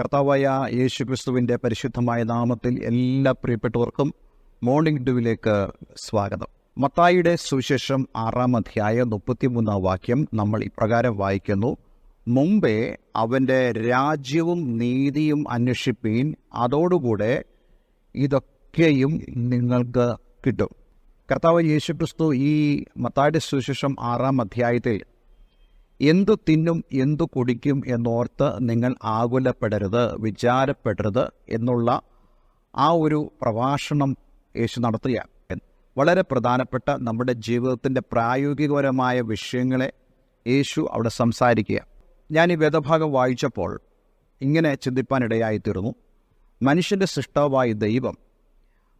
കർത്താവായ യേശു ക്രിസ്തുവിന്റെ പരിശുദ്ധമായ നാമത്തിൽ എല്ലാ പ്രിയപ്പെട്ടവർക്കും മോർണിംഗ് ഡ്യൂവിലേക്ക് സ്വാഗതം. മത്തായിയുടെ സുവിശേഷം ആറാം അധ്യായം മുപ്പത്തിമൂന്നാം വാക്യം നമ്മൾ ഇപ്രകാരം വായിക്കുന്നു. മുമ്പേ അവന്റെ രാജ്യവും നീതിയും അന്വേഷിപ്പീൻ അതോടുകൂടെ ഇതൊക്കെയും നിങ്ങൾക്ക് കിട്ടും. കർത്താവ് യേശു ക്രിസ്തു ഈ മത്തായുടെ സുവിശേഷം ആറാം അധ്യായത്തിൽ എന്തു തിന്നും എന്തു കുടിക്കും എന്നോർത്ത് നിങ്ങൾ ആകുലപ്പെടരുത് വിചാരപ്പെടരുത് എന്നുള്ള ആ ഒരു പ്രഭാഷണം യേശു നടത്തുക വളരെ പ്രധാനപ്പെട്ട നമ്മുടെ ജീവിതത്തിന്റെ പ്രായോഗികപരമായ വിഷയങ്ങളെ യേശു അവിടെ സംസാരിക്കുക ഞാൻ ഈ വേദഭാഗം വായിച്ചപ്പോൾ ഇങ്ങനെ ചിന്തിപ്പാനിടയായിത്തീർന്നു. മനുഷ്യന്റെ സൃഷ്ടാവായ ദൈവം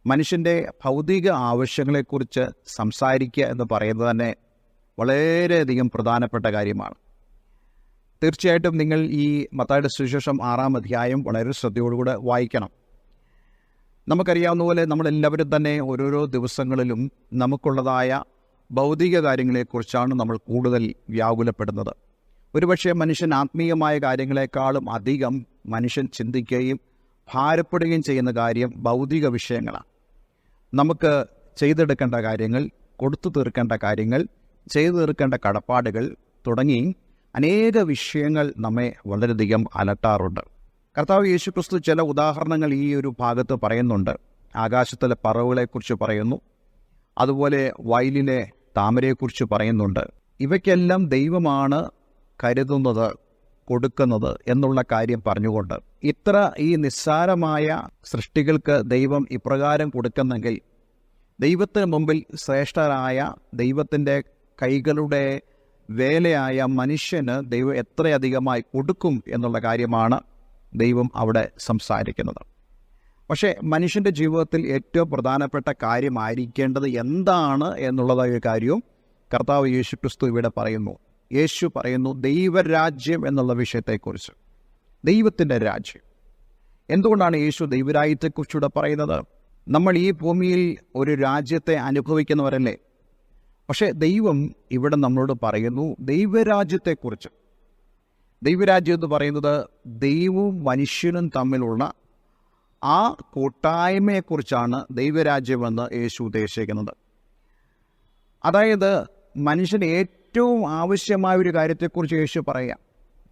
മനുഷ്യന്റെ ഭൗതിക ആവശ്യങ്ങളെക്കുറിച്ച് സംസാരിക്കുക എന്ന് പറയുന്നത് തന്നെ വളരെയധികം പ്രധാനപ്പെട്ട കാര്യമാണ്. തീർച്ചയായിട്ടും നിങ്ങൾ ഈ മത്തായുടെ സുവിശേഷം ആറാം അധ്യായം വളരെ ശ്രദ്ധയോടുകൂടെ വായിക്കണം. നമുക്കറിയാവുന്ന പോലെ നമ്മളെല്ലാവരും തന്നെ ഓരോരോ ദിവസങ്ങളിലും നമുക്കുള്ളതായ ഭൗതിക കാര്യങ്ങളെക്കുറിച്ചാണ് നമ്മൾ കൂടുതൽ വ്യാകുലപ്പെടുന്നത്. ഒരുപക്ഷെ മനുഷ്യൻ ആത്മീയമായ കാര്യങ്ങളെക്കാളും അധികം മനുഷ്യൻ ചിന്തിക്കുകയും ഭാരപ്പെടുകയും ചെയ്യുന്ന കാര്യം ഭൗതിക വിഷയങ്ങളാണ്. നമുക്ക് ചെയ്തെടുക്കേണ്ട കാര്യങ്ങൾ കൊടുത്തു തീർക്കേണ്ട കാര്യങ്ങൾ ചെയ്തു തീർക്കേണ്ട കടപ്പാടുകൾ തുടങ്ങി അനേക വിഷയങ്ങൾ നമ്മെ വളരെയധികം അലട്ടാറുണ്ട്. കർത്താവ് യേശുക്രിസ്തു ചില ഉദാഹരണങ്ങൾ ഈ ഒരു ഭാഗത്ത് പറയുന്നുണ്ട്. ആകാശത്തിലെ പറവുകളെക്കുറിച്ച് പറയുന്നു. അതുപോലെ വയലിലെ താമരയെക്കുറിച്ച് പറയുന്നുണ്ട്. ഇവയ്ക്കെല്ലാം ദൈവമാണ് കരുതുന്നത് കൊടുക്കുന്നത് എന്നുള്ള കാര്യം പറഞ്ഞുകൊണ്ട്. ഇത്ര ഈ നിസ്സാരമായ സൃഷ്ടികൾക്ക് ദൈവം ഇപ്രകാരം കൊടുക്കുന്നെങ്കിൽ ദൈവത്തിന് മുമ്പിൽ ശ്രേഷ്ഠരായ ദൈവത്തിന്റെ കൈകളുടെ വേലയായ മനുഷ്യന് ദൈവം എത്രയധികമായി കൊടുക്കും എന്നുള്ള കാര്യമാണ് ദൈവം അവിടെ സംസാരിക്കുന്നത്. പക്ഷേ മനുഷ്യന്റെ ജീവിതത്തിൽ ഏറ്റവും പ്രധാനപ്പെട്ട കാര്യമായിരിക്കേണ്ടത് എന്താണ് എന്നുള്ളതായ ഒരു കാര്യവും കർത്താവ് യേശു ക്രിസ്തു ഇവിടെ പറയുന്നു. യേശു പറയുന്നു ദൈവരാജ്യം എന്നുള്ള വിഷയത്തെക്കുറിച്ച്. ദൈവത്തിന്റെ രാജ്യം. എന്തുകൊണ്ടാണ് യേശു ദൈവരാജ്യത്തെക്കുറിച്ചൂടെ പറയുന്നത്? നമ്മൾ ഈ ഭൂമിയിൽ ഒരു രാജ്യത്തെ അനുഭവിക്കുന്നവരല്ലേ? പക്ഷേ ദൈവം ഇവിടെ നമ്മളോട് പറയുന്നു ദൈവരാജ്യത്തെക്കുറിച്ച്. ദൈവരാജ്യം എന്ന് പറയുന്നത് ദൈവവും മനുഷ്യനും തമ്മിലുള്ള ആ കൂട്ടായ്മയെക്കുറിച്ചാണ് ദൈവരാജ്യമെന്ന് യേശു ഉദ്ദേശിക്കുന്നത്. അതായത് മനുഷ്യന് ഏറ്റവും ആവശ്യമായ ഒരു കാര്യത്തെക്കുറിച്ച് യേശു പറയാം.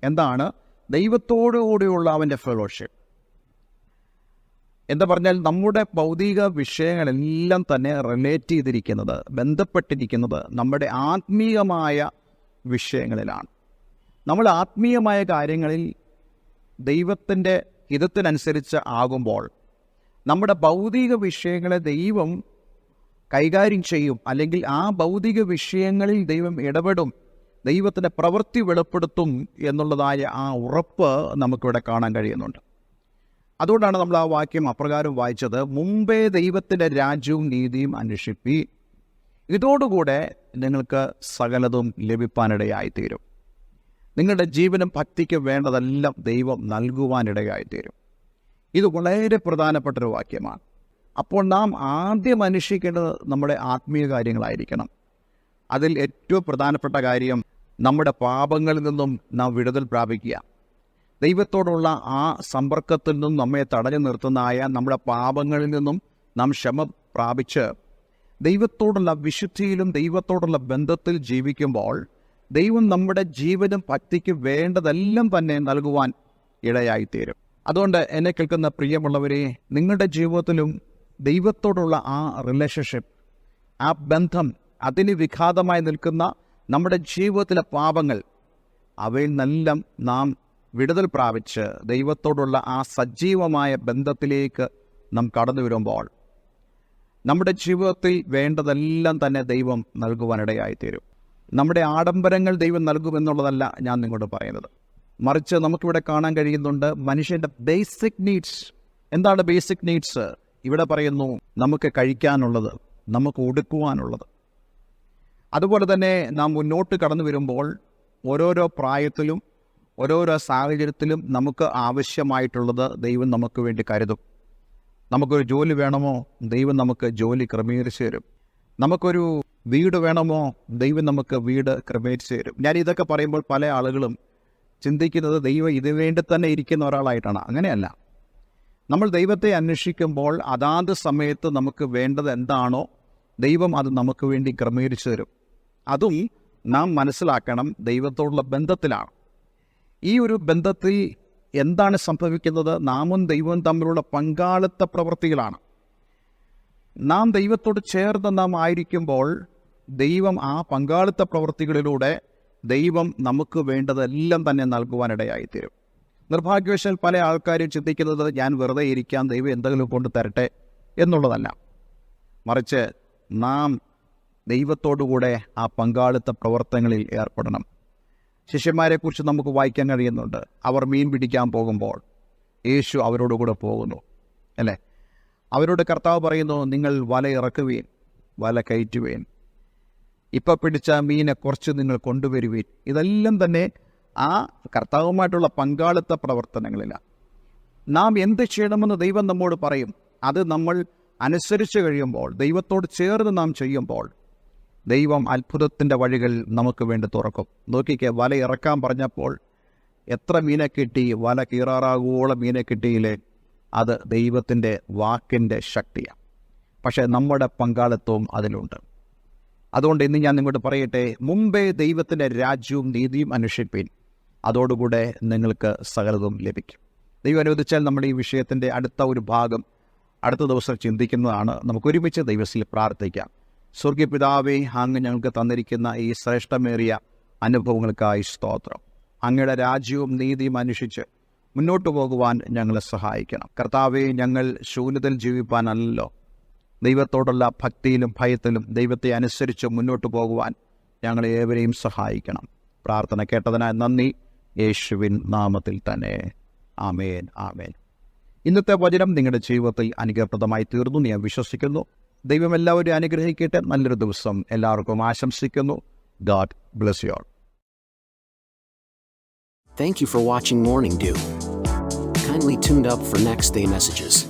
എന്താണ്? ദൈവത്തോടു കൂടിയുള്ള അവന്റെ ഫെലോഷിപ്പ് എന്താ പറഞ്ഞാൽ നമ്മുടെ ഭൗതിക വിഷയങ്ങളെല്ലാം തന്നെ റിലേറ്റ് ചെയ്തിരിക്കുന്നത് ബന്ധപ്പെട്ടിരിക്കുന്നത് നമ്മുടെ ആത്മീയമായ വിഷയങ്ങളിലാണ്. നമ്മൾ ആത്മീയമായ കാര്യങ്ങളിൽ ദൈവത്തിന്റെ ഹിതത്തിനനുസരിച്ച് ആകുമ്പോൾ നമ്മുടെ ഭൗതിക വിഷയങ്ങളെ ദൈവം കൈകാര്യം ചെയ്യും അല്ലെങ്കിൽ ആ ഭൗതിക വിഷയങ്ങളിൽ ദൈവം ഇടപെടും ദൈവത്തിന്റെ പ്രവൃത്തി വെളിപ്പെടുത്തും എന്നുള്ളതായ ആ ഉറപ്പ് നമുക്കിവിടെ കാണാൻ കഴിയുന്നുണ്ട്. അതുകൊണ്ടാണ് നമ്മൾ ആ വാക്യം അപ്രകാരം വായിച്ചത് മുമ്പേ ദൈവത്തിന്റെ രാജ്യവും നീതിയും അന്വേഷിപ്പി ഇതോടുകൂടെ നിങ്ങൾക്ക് സകലതും ലഭിപ്പാനിടയായിത്തീരും. നിങ്ങളുടെ ജീവനും ഭക്തിക്ക് വേണ്ടതെല്ലാം ദൈവം നൽകുവാനിടയായിത്തീരും. ഇത് വളരെ പ്രധാനപ്പെട്ട ഒരു വാക്യമാണ്. അപ്പോൾ നാം ആദ്യം അന്വേഷിക്കേണ്ടത് നമ്മുടെ ആത്മീയ കാര്യങ്ങളായിരിക്കണം. അതിൽ ഏറ്റവും പ്രധാനപ്പെട്ട കാര്യം നമ്മുടെ പാപങ്ങളിൽ നിന്നും നാം വിടുതൽ പ്രാപിക്കുക. ദൈവത്തോടുള്ള ആ സമ്പർക്കത്തിൽ നിന്നും നമ്മെ തടഞ്ഞു നിർത്തുന്നതായ നമ്മുടെ പാപങ്ങളിൽ നിന്നും നാം ക്ഷമ പ്രാപിച്ച് ദൈവത്തോടുള്ള വിശുദ്ധിയിലും ദൈവത്തോടുള്ള ബന്ധത്തിൽ ജീവിക്കുമ്പോൾ ദൈവം നമ്മുടെ ജീവനും ഭക്തിക്ക് വേണ്ടതെല്ലാം തന്നെ നൽകുവാൻ ഇടയായിത്തീരും. അതുകൊണ്ട് എന്നെ കേൾക്കുന്ന പ്രിയമുള്ളവരെ നിങ്ങളുടെ ജീവിതത്തിലും ദൈവത്തോടുള്ള ആ റിലേഷൻഷിപ്പ് ആ ബന്ധം അതിന് വിഘാതമായി നിൽക്കുന്ന നമ്മുടെ ജീവിതത്തിലെ പാപങ്ങൾ അവയിൽ നിന്നെല്ലാം നാം വിടുതൽ പ്രാപിച്ച് ദൈവത്തോടുള്ള ആ സജീവമായ ബന്ധത്തിലേക്ക് നാം കടന്നു വരുമ്പോൾ നമ്മുടെ ജീവിതത്തിൽ വേണ്ടതെല്ലാം തന്നെ ദൈവം നൽകുവാനിടയായിത്തീരും. നമ്മുടെ ആഡംബരങ്ങൾ ദൈവം നൽകുമെന്നുള്ളതല്ല ഞാൻ നിങ്ങളോട് പറയുന്നത്. മറിച്ച് നമുക്കിവിടെ കാണാൻ കഴിയുന്നുണ്ട് മനുഷ്യന്റെ ബേസിക് നീഡ്സ് എന്താണ് ബേസിക് നീഡ്സ് ഇവിടെ പറയുന്നു നമുക്ക് കഴിക്കാനുള്ളത് നമുക്ക് ഉടുക്കുവാനുള്ളത് അതുപോലെ തന്നെ നാം മുന്നോട്ട് കടന്നു വരുമ്പോൾ ഓരോരോ പ്രായത്തിലും ഓരോരോ സാഹചര്യത്തിലും നമുക്ക് ആവശ്യമായിട്ടുള്ളത് ദൈവം നമുക്ക് വേണ്ടി കരുതും. നമുക്കൊരു ജോലി വേണമോ? ദൈവം നമുക്ക് ജോലി ക്രമീകരിച്ചു തരും. നമുക്കൊരു വീട് വേണമോ? ദൈവം നമുക്ക് വീട് ക്രമീകരിച്ചു തരും. ഞാൻ ഇതൊക്കെ പറയുമ്പോൾ പല ആളുകളും ചിന്തിക്കുന്നത് ദൈവം ഇത് വേണ്ടി തന്നെ ഇരിക്കുന്ന ഒരാളായിട്ടാണ്. അങ്ങനെയല്ല. നമ്മൾ ദൈവത്തെ അന്വേഷിക്കുമ്പോൾ അതാത് സമയത്ത് നമുക്ക് വേണ്ടത് എന്താണോ ദൈവം അത് നമുക്ക് വേണ്ടി ക്രമീകരിച്ചു തരും. അതും നാം മനസ്സിലാക്കണം ദൈവത്തോടുള്ള ബന്ധത്തിലാണ്. ഈ ഒരു ബന്ധത്തിൽ എന്താണ് സംഭവിക്കുന്നത്? നാമും ദൈവവും തമ്മിലുള്ള പങ്കാളിത്ത പ്രവൃത്തികളാണ്. നാം ദൈവത്തോട് ചേർന്ന് നാം ആയിരിക്കുമ്പോൾ ദൈവം ആ പങ്കാളിത്ത പ്രവൃത്തികളിലൂടെ ദൈവം നമുക്ക് വേണ്ടതെല്ലാം തന്നെ നൽകുവാനിടയായിത്തീരും. നിർഭാഗ്യവശാൽ പല ആൾക്കാരും ചിന്തിക്കുന്നത് ഞാൻ വെറുതെ ഇരിക്കാൻ ദൈവം എന്തെങ്കിലും കൊണ്ട് തരട്ടെ എന്നുള്ളതല്ല. മറിച്ച് നാം ദൈവത്തോടുകൂടെ ആ പങ്കാളിത്ത പ്രവർത്തനങ്ങളിൽ ഏർപ്പെടണം. ശിഷ്യന്മാരെക്കുറിച്ച് നമുക്ക് വായിക്കാൻ കഴിയുന്നുണ്ട്. അവർ മീൻ പിടിക്കാൻ പോകുമ്പോൾ യേശു അവരോട് അവരോടുകൂടെ പോകുന്നു അല്ലേ? അവരോട് കർത്താവ് പറയുന്നു നിങ്ങൾ വല ഇറക്കുവീൻ വല കയറ്റുവീൻ. ഇപ്പം പിടിച്ച മീനെ കുറച്ച് നിങ്ങൾ കൊണ്ടുവരുവീൻ. ഇതെല്ലാം തന്നെ ആ കർത്താവുമായിട്ടുള്ള പങ്കാളിത്ത പ്രവർത്തനങ്ങളിലാണ് നാം എന്ത് ചെയ്യണമെന്ന് ദൈവം നമ്മോട് പറയും. അത് നമ്മൾ അനുസരിച്ച് കഴിയുമ്പോൾ ദൈവത്തോട് ചേർന്ന് നാം ചെയ്യുമ്പോൾ ദൈവം അത്ഭുതത്തിന്റെ വഴികൾ നമുക്ക് വേണ്ടി തുറക്കും. നോക്കിക്കേ വല ഇറക്കാൻ പറഞ്ഞപ്പോൾ എത്ര മീനെ കിട്ടി? വല കീറാറാകോളം മീനെ കിട്ടിയില്ലേ? അത് ദൈവത്തിന്റെ വാക്കിന്റെ ശക്തിയാണ്. പക്ഷേ നമ്മുടെ പങ്കാളിത്തവും അതിലുണ്ട്. അതുകൊണ്ട് ഇന്ന് ഞാൻ നിങ്ങോട്ട് പറയട്ടെ മുമ്പേ ദൈവത്തിന്റെ രാജ്യവും നീതിയും അന്വേഷിപ്പീൻ. അതോടുകൂടെ നിങ്ങൾക്ക് സകലതും ലഭിക്കും. ദൈവം അനുവദിച്ചാൽ നമ്മൾ ഈ വിഷയത്തിന്റെ അടുത്ത ഒരു ഭാഗം അടുത്ത ദിവസം ചിന്തിക്കുന്നതാണ്. നമുക്കൊരുമിച്ച് ദൈവത്തിൽ പ്രാർത്ഥിക്കാം. സ്വർഗീയ പിതാവെ അങ്ങ് ഞങ്ങൾക്ക് തന്നിരിക്കുന്ന ഈ ശ്രേഷ്ഠമേറിയ അനുഭവങ്ങൾക്കായി സ്തോത്രം. അങ്ങയുടെ രാജ്യവും നീതിയും അനുഷ്ഠിച്ച് മുന്നോട്ട് പോകുവാൻ ഞങ്ങളെ സഹായിക്കണം. കർത്താവെ ഞങ്ങൾ ശൂന്യതയിൽ ജീവിപ്പാനല്ലോ ദൈവത്തോടുള്ള ഭക്തിയിലും ഭയത്തിലും ദൈവത്തെ അനുസരിച്ച് മുന്നോട്ട് പോകുവാൻ ഞങ്ങളെ ഏവരെയും സഹായിക്കണം. പ്രാർത്ഥന കേട്ടതിനായി നന്ദി. യേശുവിൻ നാമത്തിൽ തന്നെ. ആമേൻ ആമേൻ. ഇന്നത്തെ വചനം നിങ്ങളുടെ ജീവിതത്തിൽ അനുഗ്രഹപ്രദമായി തീർന്നു ഞാൻ വിശ്വസിക്കുന്നു. ദൈവം എല്ലാവരും അനുഗ്രഹിക്കട്ടെ നല്ലൊരു ദിവസം എല്ലാവർക്കും ആശംസിക്കുന്നു God bless you all Thank you for watching Morning Dew. Kindly tuned up for next day messages.